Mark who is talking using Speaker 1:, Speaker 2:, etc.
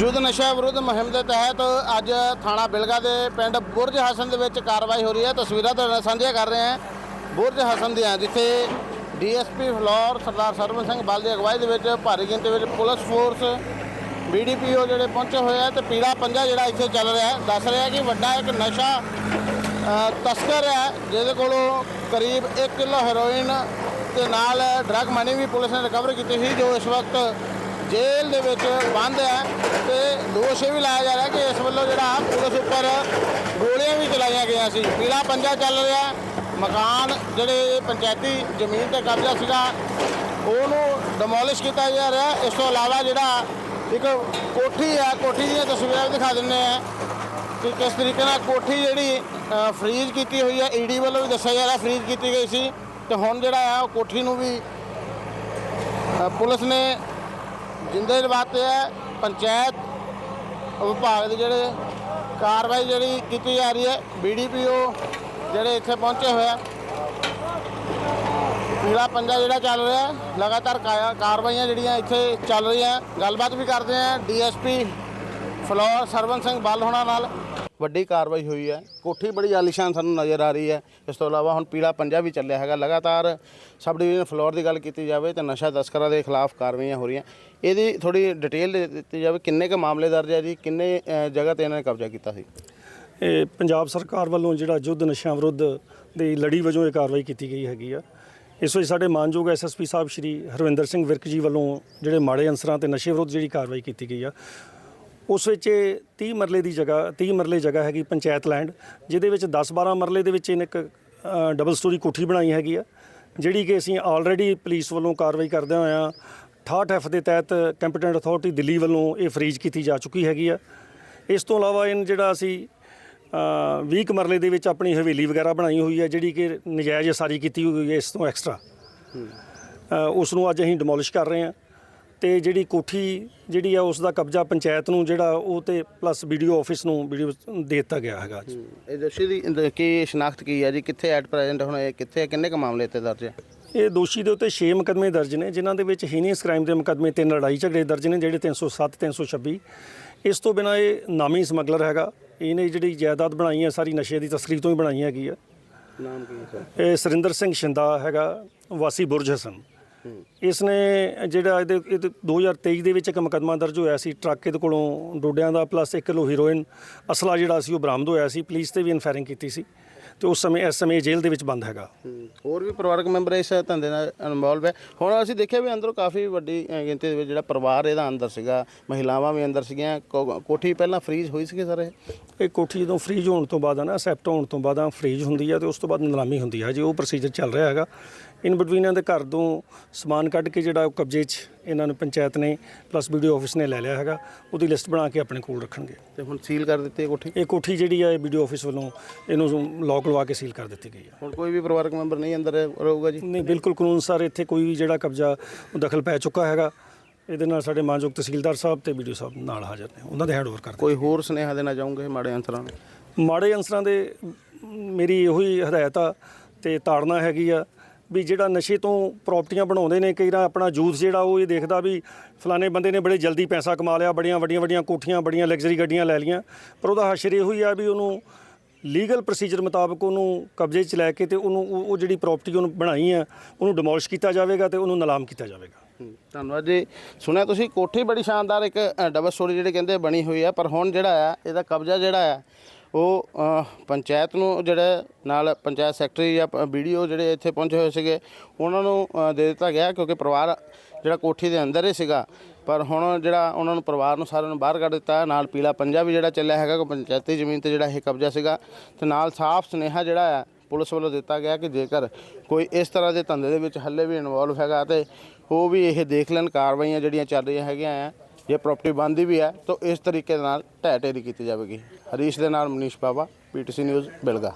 Speaker 1: ਯੁੱਧ ਨਸ਼ਾ ਵਿਰੁੱਧ ਮੁਹਿੰਮ ਦੇ ਤਹਿਤ ਅੱਜ ਥਾਣਾ ਬਿਲਗਾ ਦੇ ਪਿੰਡ ਬੁਰਜ ਹਸਨ ਦੇ ਵਿੱਚ ਕਾਰਵਾਈ ਹੋ ਰਹੀ ਹੈ। ਤਸਵੀਰਾਂ ਤੁਹਾਡੇ ਨਾਲ ਸਾਂਝੀਆਂ ਕਰ ਰਹੇ ਹਾਂ। ਬੁਰਜ ਹਸਨ ਦੀਆਂ, ਜਿੱਥੇ ਡੀਐਸਪੀ ਫਲੋਰ ਸਰਦਾਰ ਸਰਵਨ ਸਿੰਘ ਬਲ ਦੀ ਅਗਵਾਈ ਦੇ ਵਿੱਚ ਭਾਰੀ ਗਿਣਤੀ ਵਿੱਚ ਪੁਲਿਸ ਫੋਰਸ, ਬੀਡੀਪੀਓ ਜਿਹੜੇ ਪਹੁੰਚੇ ਹੋਏ ਆ ਤੇ ਪੀੜਾ ਪੰਜਾ ਜਿਹੜਾ ਇੱਥੇ ਚੱਲ ਰਿਹਾ ਹੈ। ਦੱਸ ਰਿਹਾ ਕਿ ਵੱਡਾ ਇੱਕ ਨਸ਼ਾ ਤਸਕਰ ਹੈ, ਜਿਹਦੇ ਕੋਲੋਂ ਕਰੀਬ 1 ਕਿਲੋ ਹੈਰੋਇਨ ਤੇ ਨਾਲ ਡਰੱਗ ਮਨੀ ਵੀ ਪੁਲਿਸ ਨੇ ਰਿਕਵਰ ਕੀਤੀ ਸੀ, ਜੋ ਇਸ ਵਕਤ ਜੇਲ੍ਹ ਦੇ ਵਿੱਚ ਬੰਦ ਹੈ ਤੇ ਦੋਸ਼ ਇਹ ਵੀ ਲਾਇਆ ਜਾ ਰਿਹਾ ਕਿ ਇਸ ਵੱਲੋਂ ਜਿਹੜਾ ਪੁਲਿਸ ਉੱਪਰ ਗੋਲੀਆਂ ਵੀ ਚਲਾਈਆਂ ਗਈਆਂ ਸੀ। ਪੀਲਾ ਪੰਜਾ ਚੱਲ ਰਿਹਾ ਮਕਾਨ ਜਿਹੜੇ ਪੰਚਾਇਤੀ ਜ਼ਮੀਨ ਤੇ ਕਬਜ਼ਾ ਸੀਗਾ ਉਹਨੂੰ ਡਿਮੋਲਿਸ਼ ਕੀਤਾ ਜਾ ਰਿਹਾ ਇਸ ਤੋਂ ਇਲਾਵਾ ਜਿਹੜਾ ਇੱਕ ਕੋਠੀ ਹੈ ਕੋਠੀ ਦੀਆਂ ਤਸਵੀਰਾਂ ਵੀ ਦਿਖਾ ਦਿੰਨੇ ਆ ਕਿ ਕਿਸ ਤਰੀਕੇ ਨਾਲ ਕੋਠੀ ਜਿਹੜੀ ਅ, ਕੀਤੀ ਹੋਈ ਹੈ। ਈਡੀ ਵੱਲੋਂ ਵੀ ਦੱਸਿਆ ਜਾ ਰਿਹਾ ਫਰੀਜ਼ ਕੀਤੀ ਗਈ ਸੀ। ਤੇ ਹੁਣ ਜਿਹੜਾ ਆ ਉਹ ਕੋਠੀ ਨੂੰ ਵੀ ਪੁਲਿਸ ਨੇ ਜਿੰਦੇ ਲਵਾਤੇ ਹੈ, ਪੰਚਾਇਤ, ਵਿਭਾਗ ਦੇ ਜਿਹੜੇ ਕਾਰਵਾਈ ਜਿਹੜੀ ਕੀਤੀ ਜਾ ਰਹੀ ਹੈ ਬੀਡੀਪੀਓ ਜਿਹੜੇ ਇੱਥੇ ਪਹੁੰਚੇ ਹੋਏ ਆ। ਪੀਲਾ ਪੰਜਾ ਜਿਹੜਾ ਚੱਲ ਰਿਹਾ ਲਗਾਤਾਰ ਕਾਰਵਾਈਆਂ ਜਿਹੜੀਆਂ ਇੱਥੇ ਚੱਲ ਰਹੀਆਂ, ਗੱਲਬਾਤ ਵੀ ਕਰਦੇ ਆ, ਡੀਐਸਪੀ ਫਲੋਰ ਸਰਵਨ ਸਿੰਘ ਬੱਲ ਹੋਣਾ ਨਾਲ। ਵੱਡੀ ਕਾਰਵਾਈ ਹੋਈ ਹੈ। ਕੋਠੀ ਬੜੀ ਆਲੀਸ਼ਾਨ ਸਾਨੂੰ ਨਜ਼ਰ ਆ ਰਹੀ ਹੈ। ਇਸ ਤੋਂ ਇਲਾਵਾ ਹੁਣ ਪੀਲਾ ਪੰਜਾ ਵੀ ਚੱਲਿਆ ਹੈਗਾ। ਲਗਾਤਾਰ ਸਬ ਡਿਵੀਜ਼ਨ ਫਲੋਰ ਦੀ ਗੱਲ ਕੀਤੀ ਜਾਵੇ ਤਾਂ ਨਸ਼ਾ ਤਸਕਰਾਂ ਦੇ ਖਿਲਾਫ ਕਾਰਵਾਈਆਂ ਹੋ ਰਹੀਆਂ। ਇਹਦੀ ਥੋੜੀ ਡਿਟੇਲ ਦੇ ਦਿੱਤੀ ਜਾਵੇ। ਕਿੰਨੇ ਕੁ ਮਾਮਲੇ ਦਰਜ ਹੈ ਜੀ? ਕਿੰਨੇ ਜਗ੍ਹਾ ਤੇ ਇਹਨਾਂ ਨੇ ਕਬਜ਼ਾ ਕੀਤਾ ਸੀ?
Speaker 2: ਇਹ ਪੰਜਾਬ ਸਰਕਾਰ ਵੱਲੋਂ ਜਿਹੜਾ ਯੁੱਧ ਨਸ਼ਿਆਂ ਵਿਰੁੱਧ ਦੀ ਲੜੀ ਵਜੋਂ ਇਹ ਕਾਰਵਾਈ ਕੀਤੀ ਗਈ ਹੈਗੀ ਆ। ਇਸ ਵਿੱਚ ਸਾਡੇ ਮਾਨਯੋਗ ਐਸਐਸਪੀ ਸਾਹਿਬ ਸ਼੍ਰੀ ਹਰਵਿੰਦਰ ਸਿੰਘ ਵਿਰਕ ਜੀ ਵੱਲੋਂ ਜਿਹੜੇ ਮਾੜੇ ਅਨਸਰਾਂ ਤੇ ਨਸ਼ੇ ਵਿਰੁੱਧ ਜਿਹੜੀ ਕਾਰਵਾਈ ਕੀਤੀ ਗਈ ਆ ਉਸ ਵਿੱਚ ਇਹ 30 ਮਰਲੇ ਦੀ ਜਗ੍ਹਾ 30 ਮਰਲੇ ਜਗ੍ਹਾ ਹੈਗੀ ਪੰਚਾਇਤ ਲੈਂਡ ਜਿਹਦੇ ਵਿੱਚ 10-12 ਮਰਲੇ ਦੇ ਵਿੱਚ ਇਹਨੇ ਇੱਕ ਡਬਲ ਸਟੋਰੀ ਕੋਠੀ ਬਣਾਈ ਹੈਗੀ ਆ ਜਿਹੜੀ ਕਿ ਅਸੀਂ ਆਲਰੇਡੀ ਪੁਲਿਸ ਵੱਲੋਂ ਕਾਰਵਾਈ ਕਰਦੇ ਹੋਇਆ 68 ਐਫ ਦੇ ਤਹਿਤ ਕੰਪੀਟੈਂਟ ਅਥਾਰਟੀ ਦਿੱਲੀ ਵੱਲੋਂ ਇਹ ਫਰੀਜ਼ ਕੀਤੀ ਜਾ ਚੁੱਕੀ ਹੈਗੀ ਆ। ਇਸ ਤੋਂ ਇਲਾਵਾ ਇਹਨ ਜਿਹੜਾ ਅਸੀਂ ਅ, 20 ਕੁ ਮਰਲੇ ਦੇ ਵਿੱਚ ਆਪਣੀ ਹਵੇਲੀ ਵਗੈਰਾ ਬਣਾਈ ਹੋਈ ਹੈ ਜਿਹੜੀ ਕਿ ਨਜਾਇਜ਼ ਸਾਰੀ ਕੀਤੀ ਹੋਈ ਹੈ ਇਸ ਤੋਂ ਐਕਸਟਰਾ ਉਸ ਨੂੰ ਅੱਜ ਅਸੀਂ ਡਿਮੋਲਿਸ਼ ਕਰ ਰਹੇ ਹਾਂ। ਤੇ ਜਿਹੜੀ ਕੋਠੀ ਜਿਹੜੀ ਆ ਉਸ ਦਾ ਕਬਜ਼ਾ ਪੰਚਾਇਤ ਨੂੰ ਜਿਹੜਾ ਉਹ ਤੇ ਪਲੱਸ ਵੀਡੀਓ ਆਫਿਸ ਨੂੰ ਵੀਡੀਓ ਦੇ ਦਿੱਤਾ ਗਿਆ ਹੈਗਾ ਅੱਜ।
Speaker 1: ਇਹ ਦੋਸ਼ੀ ਦੀ ਦ- ਕੀ ਸ਼ਨਾਖਤ ਕੀ ਹੈ ਜੀ? ਕਿੱਥੇ ਐਟ ਪ੍ਰੈਜ਼ੈਂਟ ਹੁਣ ਇਹ ਕਿੱਥੇ ਹੈ? ਕਿੰਨੇ ਕੁ ਮਾਮਲੇ ਤੇ ਦਰਜ ਹੈ
Speaker 2: ਇਹ ਦੋਸ਼ੀ ਦੇ ਉੱਤੇ 6 ਮੁਕੱਦਮੇ ਦਰਜ ਨੇ ਜਿਨ੍ਹਾਂ ਦੇ ਵਿੱਚ ਹੀਨੀਅਸ ਕ੍ਰਾਈਮ ਦੇ ਮੁਕੱਦਮੇ ਤਿੰਨ ਲੜਾਈ ਝਗੜੇ ਦਰਜ ਨੇ ਜਿਹੜੇ 307 326 ਇਸ ਤੋਂ ਬਿਨਾ ਇਹ ਨਾਮੀ ਸਮਗਲਰ ਹੈਗਾ। ਇਹਨੇ ਜਿਹੜੀ ਜਾਇਦਾਦ ਬਣਾਈ ਹੈ ਸਾਰੀ ਨਸ਼ੇ ਦੀ ਤਸਕਰੀ ਤੋਂ ਹੀ ਬਣਾਈ ਹੈਗੀ ਆ।
Speaker 1: ਨਾਮ ਕੀ ਹੈ ਸਰ?
Speaker 2: ਇਹ ਸੁਰਿੰਦਰ ਸਿੰਘ ਸ਼ਿੰਦਾ ਹੈਗਾ ਵਾਸੀ ਬੁਰਜ ਹਸਨ। ਇਸ ਨੇ ਜਿਹੜਾ ਇਹਦੇ ਇਹਦੇ 2023 ਦੇ ਵਿੱਚ ਇੱਕ ਮੁਕੱਦਮਾ ਦਰਜ ਹੋਇਆ ਸੀ ਟਰੱਕ ਇਹਦੇ ਕੋਲੋਂ ਡੋਡਿਆਂ ਦਾ ਪਲੱਸ 1 ਕਿਲੋ ਹੀਰੋਇਨ ਅਸਲਾ ਜਿਹੜਾ ਸੀ ਉਹ ਬਰਾਮਦ ਹੋਇਆ ਸੀ। ਪੁਲਿਸ ਤੇ ਵੀ ਇਨਫਾਇਰਿੰਗ ਕੀਤੀ ਸੀ। ਤੇ ਉਸ ਸਮੇਂ ਇਸ ਸਮੇਂ ਇਹ ਜੇਲ੍ਹ ਦੇ ਵਿੱਚ ਬੰਦ ਹੈਗਾ।
Speaker 1: ਹੂੰ। ਹੋਰ ਵੀ ਪਰਿਵਾਰਕ ਮੈਂਬਰ ਇਸ ਧੰਦੇ ਨਾਲ ਇਨਵੋਲਵ ਹੈ। ਹੁਣ ਅਸੀਂ ਦੇਖਿਆ ਵੀ ਅੰਦਰੋਂ ਕਾਫੀ ਵੱਡੀ ਅ, ਗਿਣਤੀ ਦੇ ਵਿੱਚ ਜਿਹੜਾ ਪਰਿਵਾਰ ਇਹਦਾ ਅੰਦਰ ਸੀਗਾ ਮਹਿਲਾਵਾਂ ਵੀ ਅੰਦਰ ਸੀਗੀਆਂ। ਕੋ- ਕੋਠੀ ਪਹਿਲਾਂ ਫਰੀਜ਼ ਹੋਈ ਸੀਗੀ ਸਰ ਇਹ?
Speaker 2: ਕੋਠੀ ਜਦੋਂ ਫ੍ਰੀਜ ਹੋਣ ਤੋਂ ਬਾਅਦ ਆ ਨਾ ਅਸੈਪਟ ਹੋਣ ਤੋਂ ਬਾਅਦ ਆ ਫ੍ਰੀਜ ਹੁੰਦੀ ਆ ਤੇ ਉਸ ਤੋਂ ਬਾਅਦ ਨਿਲਾਮੀ ਹੁੰਦੀ ਆ। ਜੀ ਉਹ ਪ੍ਰੋਸੀਜਰ ਚੱਲ ਰਿਹਾ ਹੈਗਾ। ਇਨ ਬਿਟਵੀਨ ਇਹਨਾਂ ਦੇ ਘਰ ਤੋਂ ਸਮਾਨ ਕੱਢ ਕੇ ਜਿਹੜਾ ਉਹ ਕਬਜ਼ੇ 'ਚ ਇਹਨਾਂ ਨੂੰ ਪੰਚਾਇਤ ਨੇ ਪਲੱਸ ਵੀਡੀਓ ਆਫਿਸ ਨੇ ਲੈ ਲਿਆ ਹੈਗਾ ਉਹਦੀ ਲਿਸਟ ਬਣਾ ਕੇ ਆਪਣੇ ਕੋਲ ਰੱਖਣਗੇ।
Speaker 1: ਤੇ ਹੁਣ ਸੀਲ ਕਰ ਦਿੱਤੀ ਹੈ ਕੋਠੀ?
Speaker 2: ਇਹ ਕੋਠੀ ਜਿਹੜੀ ਆ ਇਹ ਵੀਡੀਓ ਆਫਿਸ ਵੱਲੋਂ ਇਹਨੂੰ ਲੋਕ ਲਵਾ ਕੇ ਸੀਲ ਕਰ ਦਿੱਤੀ ਗਈ ਆ
Speaker 1: ਹੁਣ ਕੋਈ ਵੀ ਪਰਿਵਾਰਕ ਮੈਂਬਰ ਨਹੀਂ ਅੰਦਰ ਰਹੂਗਾ ਜੀ?
Speaker 2: ਨਹੀਂ ਬਿਲਕੁਲ ਕਾਨੂੰਨ ਸਰ ਇੱਥੇ ਕੋਈ ਵੀ ਜਿਹੜਾ ਕਬਜ਼ਾ ਉਹ ਦਖਲ ਪੈ ਚੁੱਕਾ ਹੈਗਾ ਇਹਦੇ ਨਾਲ ਸਾਡੇ ਮਾਨਯੋਗ ਤਹਿਸੀਲਦਾਰ ਸਾਹਿਬ ਤੇ ਵੀਡੀਓ ਸਾਹਿਬ ਨਾਲ ਹਾਜ਼ਰ ਨੇ। ਉਹਨਾਂ ਦੇ ਹੈਂਡਓਵਰ ਕਰਦੇ
Speaker 1: ਕੋਈ ਹੋਰ ਸੁਨੇਹਾ ਦੇਣਾ ਚਾਹੋਗੇ ਮਾੜੇ ਅੰਸਰਾਂ ਨੂੰ?
Speaker 2: ਮਾੜੇ ਅਨਸਰਾਂ ਦੇ ਮੇਰੀ ਇਹੋ ਹੀ ਹਦਾਇਤ ਆ ਤੇ ਤਾੜਨਾ ਹੈਗੀ ਆ ਵੀ ਜਿਹੜਾ ਨਸ਼ੇ ਤੋਂ ਪ੍ਰਾਪਰਟੀਆਂ ਬਣਾਉਂਦੇ ਨੇ ਕਈ ਵਾਰ ਆਪਣਾ ਯੂਥ ਜਿਹੜਾ ਉਹ ਇਹ ਦੇਖਦਾ ਵੀ ਫਲਾਣੇ ਬੰਦੇ ਨੇ ਬੜੇ ਜਲਦੀ ਪੈਸਾ ਕਮਾ ਲਿਆ ਬੜੀਆਂ ਵੱਡੀਆਂ ਵੱਡੀਆਂ ਕੋਠੀਆਂ ਬੜੀਆਂ ਲਗਜ਼ਰੀ ਗੱਡੀਆਂ ਲੈ ਲਈਆਂ। ਪਰ ਉਹਦਾ ਹਸ਼ਰ ਇਹੋ ਹੀ ਆ ਵੀ ਉਹਨੂੰ ਲੀਗਲ ਪ੍ਰੋਸੀਜਰ ਮੁਤਾਬਕ ਉਹਨੂੰ ਕਬਜ਼ੇ 'ਚ ਲੈ ਕੇ ਤੇ ਉਹਨੂੰ ਉਹ ਉਹ ਜਿਹੜੀ ਪ੍ਰਾਪਰਟੀ ਉਹਨੂੰ ਬਣਾਈ ਆ ਉਹਨੂੰ ਡਿਮੋਲਿਸ਼ ਕੀਤਾ ਜਾਵੇਗਾ ਤੇ ਉਹਨੂੰ ਨਿਲਾਮ ਕੀਤਾ ਜਾਵੇਗਾ।
Speaker 1: ਹੂੰ, ਧੰਨਵਾਦ ਜੀ। ਸੁਣਿਆ ਤੁਸੀਂ ਕੋਠੀ ਬੜੀ ਸ਼ਾਨਦਾਰ ਇੱਕ ਡਬਲ ਸਟੋਰੀ ਜਿਹੜੇ ਕਹਿੰਦੇ ਬਣੀ ਹੋਈ ਆ ਪਰ ਹੁਣ ਜਿਹੜਾ ਆ ਇਹਦਾ ਕਬਜ਼ਾ ਜਿਹੜਾ ਆ ਉਹ ਅ, ਪੰਚਾਇਤ ਨੂੰ ਜਿਹੜਾ ਨਾਲ ਪੰਚਾਇਤ ਸੈਕਟਰੀ ਜਾਂ ਵੀਡੀਓ ਜਿਹੜੇ ਇੱਥੇ ਪਹੁੰਚੇ ਹੋਏ ਸੀਗੇ ਉਹਨਾਂ ਨੂੰ ਅ, ਦੇ ਦਿੱਤਾ ਗਿਆ ਕਿਉਂਕਿ ਪਰਿਵਾਰ ਜਿਹੜਾ ਕੋਠੀ ਦੇ ਅੰਦਰ ਹੀ ਸੀਗਾ। ਪਰ ਹੁਣ ਜਿਹੜਾ ਉਹਨਾਂ ਨੂੰ ਪਰਿਵਾਰ ਨੂੰ ਸਾਰਿਆਂ ਨੂੰ ਬਾਹਰ ਕੱਢ ਦਿੱਤਾ, ਨਾਲ ਪੀਲਾ ਪੰਜਾ ਵੀ ਜਿਹੜਾ ਚੱਲਿਆ ਹੈਗਾ ਕਿ ਪੰਚਾਇਤੀ ਜ਼ਮੀਨ ਤੇ ਜਿਹੜਾ ਇਹ ਕਬਜ਼ਾ ਸੀਗਾ, ਤੇ ਨਾਲ ਸਾਫ਼ ਸੁਨੇਹਾ ਜਿਹੜਾ ਆ ਪੁਲਿਸ ਵੱਲੋਂ ਦਿੱਤਾ ਗਿਆ ਕਿ ਜੇਕਰ ਕੋਈ ਇਸ ਤਰ੍ਹਾਂ ਦੇ ਧੰਦੇ ਦੇ ਵਿੱਚ ਹੱਲੇ ਵੀ ਇਨਵੋਲਵ ਹੈਗਾ ਤੇ ਉਹ ਵੀ ਇਹ ਦੇਖ ਲੈਣ ਕਾਰਵਾਈਆਂ ਜਿਹੜੀਆਂ ਚੱਲ ਰਹੀਆਂ ਹੈਗੀਆਂ ਆ, ਜੇ ਪ੍ਰਾਪਰਟੀ ਬੰਦੀ ਵੀ ਹੈ, ਤਾਂ ਇਸ ਤਰੀਕੇ ਦੇ ਨਾਲ ਢਹਿ ਢੇਰੀ ਕੀਤੀ ਜਾਵੇਗੀ। ਹਰੀਸ਼ ਦੇ ਨਾਲ ਮਨੀਸ਼ ਬਾਬਾ ਪੀਟੀਸੀ ਨਿਊਜ਼ ਬਿਲਗਾ।